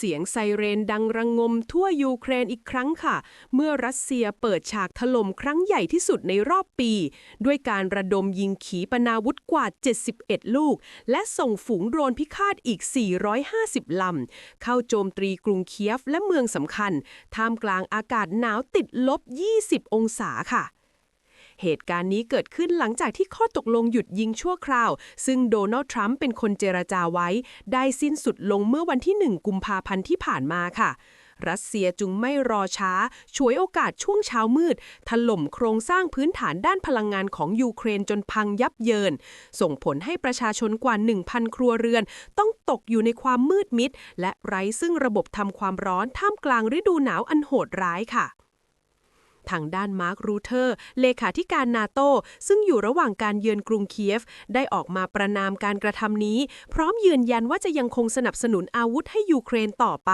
เสียงไซเรนดังระงมทั่วยูเครนอีกครั้งค่ะ เมื่อรัสเซียเปิดฉากถล่มครั้งใหญ่ที่สุดในรอบปี ด้วยการระดมยิงขีปนาวุธกว่า 71 ลูก และส่งฝูงโดรนพิฆาตอีก 450 ลำ เข้าโจมตีกรุงเคียฟและเมืองสำคัญ ท่ามกลางอากาศหนาวติดลบ 20 องศาค่ะ เหตุการณ์นี้เกิดขึ้นหลังจากที่ข้อตกลงหยุดยิงชั่วคราว ซึ่งโดนัลด์ทรัมป์เป็นคนเจรจาไว้ ได้สิ้นสุดลงเมื่อวันที่ 1 กุมภาพันธ์ที่ผ่านมาค่ะรัสเซียจึงไม่รอช้า ฉวยโอกาสช่วงเช้ามืด ถล่มโครงสร้างพื้นฐานด้านพลังงานของยูเครนจนพังยับเยิน ส่งผลให้ประชาชนกว่า 1,000 ครัวเรือน ต้องตกอยู่ในความมืดมิด และไร้ซึ่งระบบทำความร้อนท่ามกลางฤดูหนาวอันโหดร้ายค่ะ ทางด้านมาร์ครูเทอร์ เลขาธิการนาโตซึ่งอยู่ระหว่างการเยือนกรุงเคียฟ ได้ออกมาประนามการกระทำนี้ พร้อมยืนยันว่าจะยังคงสนับสนุนอาวุธให้ยูเครนต่อไป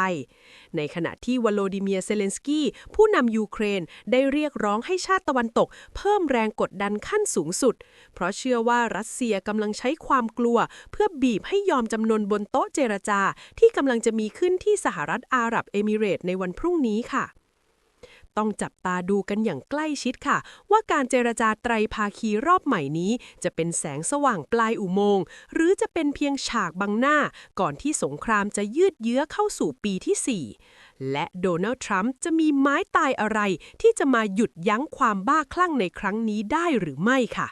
ในขณะที่วโลดิเมียร์เซเลนสกี้ผู้นำยูเครนได้เรียกร้องให้ชาติตะวันตก เพิ่มแรงกดดันขั้นสูงสุด เพราะเชื่อว่ารัสเซียกำลังใช้ความกลัว เพื่อบีบให้ยอมจำนนบนโต๊ะเจรจา ที่กำลังจะมีขึ้นที่สหรัฐอาหรับเอมิเรตส์ในวันพรุ่งนี้ค่ะ ต้องจับตาดูกันอย่างใกล้ชิดค่ะ ว่าการเจรจาไตรภาคีรอบใหม่นี้ จะเป็นแสงสว่างปลายอุโมงค์หรือจะเป็นเพียงฉากบังหน้า ก่อนที่สงครามจะยืดเยื้อเข้าสู่ปีที่ 4 และโดนัลด์ทรัมป์จะมีไม้ตายอะไร ที่จะมาหยุดยั้งความบ้าคลั่งในครั้งนี้ได้หรือไม่ค่ะ